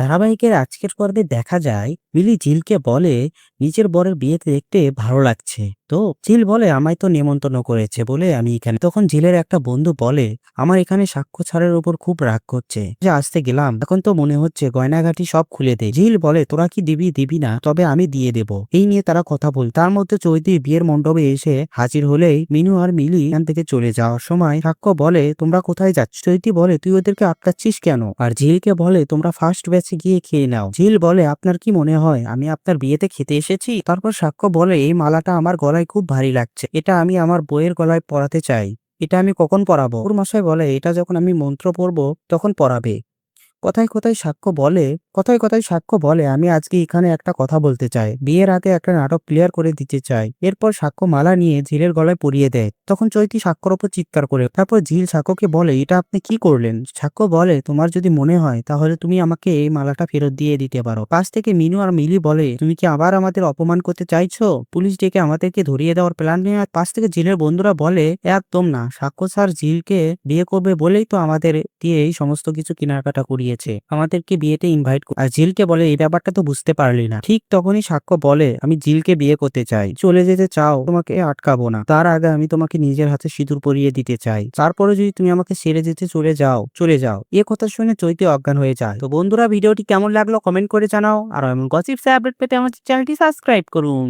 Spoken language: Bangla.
ধারাবাহিকের আজকের পর্বে দেখা যায় মিলি ঝিলকে বলে নিজের বরের বিয়েতে দেখতে ভালো লাগছে। তো ঝিল বলে, আমায় তো নেমন্তন্ন করেছে বলে আমি এখানে। তখন ঝিলের একটা বন্ধু বলে, আমার এখানে সাক্ষ্য ছাড়ের উপর খুব রাগ করছে। যে আসতে গেলাম, এখন তো মনে হচ্ছে গয়নাঘাটি সব খুলে দে। ঝিল বলে, তোরা কি দিবি দিবি না, তবে আমি দিয়ে দেব এই নিয়ে তারা কথা বল। তার মধ্যে চৈতি বিয়ের মণ্ডপে এসে হাজির হলেই মিনু আর মিলি এখান থেকে চলে যাওয়ার সময় সাক্ষ্য বলে, তোমরা কোথায় যাচ্ছ? চৈতি বলে, তুই ওদেরকে আটকাচ্ছিস কেন? আর ঝিলকে বলে, তোমরা ফার্স্ট ব্যাচে গিয়ে খেয়ে নাও। ঝিল বলে, আপনার কি মনে হয়? আমি আপনার বিয়েতে খেতে এসেছি? তারপর সাক্ষ্য বলে, এই মালাটা আমার গলায় খুব ভারী লাগছে। এটা আমি আমার বইয়ের গলায় পড়াতে চাই। এটা আমি কখন পড়াবো ওর মশাই বলে, এটা যখন আমি মন্ত্র পড়ব, তখন পরাবে। কথায় কথায় সাক্ষ্য বলে, কথায় কথায় সাক্ষ্য বলে, আমি আজকে এখানে একটা কথা বলতে চাই। বিয়ের আগে একটা নাটক ক্লিয়ার করে দিতে চাই। এরপর সাক্ষ্য মালা নিয়ে ঝিলের গলায় পরিয়ে দেয়। তখন চৈতি সাক্ষ্যর ওপর চিৎকার করে, তারপর ঝিল সাক্ষ্যকে বলে, এটা আপনি কি করলেন? সাক্ষ্য বলে, তোমার যদি মনে হয়, তাহলে তুমি আমাকে এই মালাটা ফেরত দিয়ে দিতে পারো। পাশ থেকে মিনু আর মিলি বলে, তুমি কি আবার আমাদের অপমান করতে চাইছো? পুলিশ ডেকে আমাদেরকে ধরিয়ে দেওয়ার প্ল্যান নিয়ে পাশ থেকে ঝিলের বন্ধুরা বলে একদম না সাক্ষ্য স্যার ঝিলকে বিয়ে করবে বলেই তো আমাদের দিয়ে এই সমস্ত কিছু কেনাকাটা করিয়েছে আমাদেরকে বিয়েতে ইনভাইট আর ঝিলকে বলে, এই ব্যাপারটা তো বুঝতে পারলি না। ঠিক তখনই সাক্ষ্য বলে, আমি জিলকে বিয়ে করতে চাই। চলে যেতে চাও, তোমাকে আটকাবো না। তার আগে আমি তোমাকে নিজের হাতে সিঁদুর পরিয়ে দিতে চাই। তারপরে যদি তুমি আমাকে সেরে যেতে চলে যাও চলে যাও। এ কথা শুনে চৈতে অজ্ঞান হয়ে যায়। তো বন্ধুরা, ভিডিওটি কেমন লাগল কমেন্ট করে জানাও। আর এমন গসিপস আপডেট পেতে আমাদের চ্যানেলটি সাবস্ক্রাইব করুন।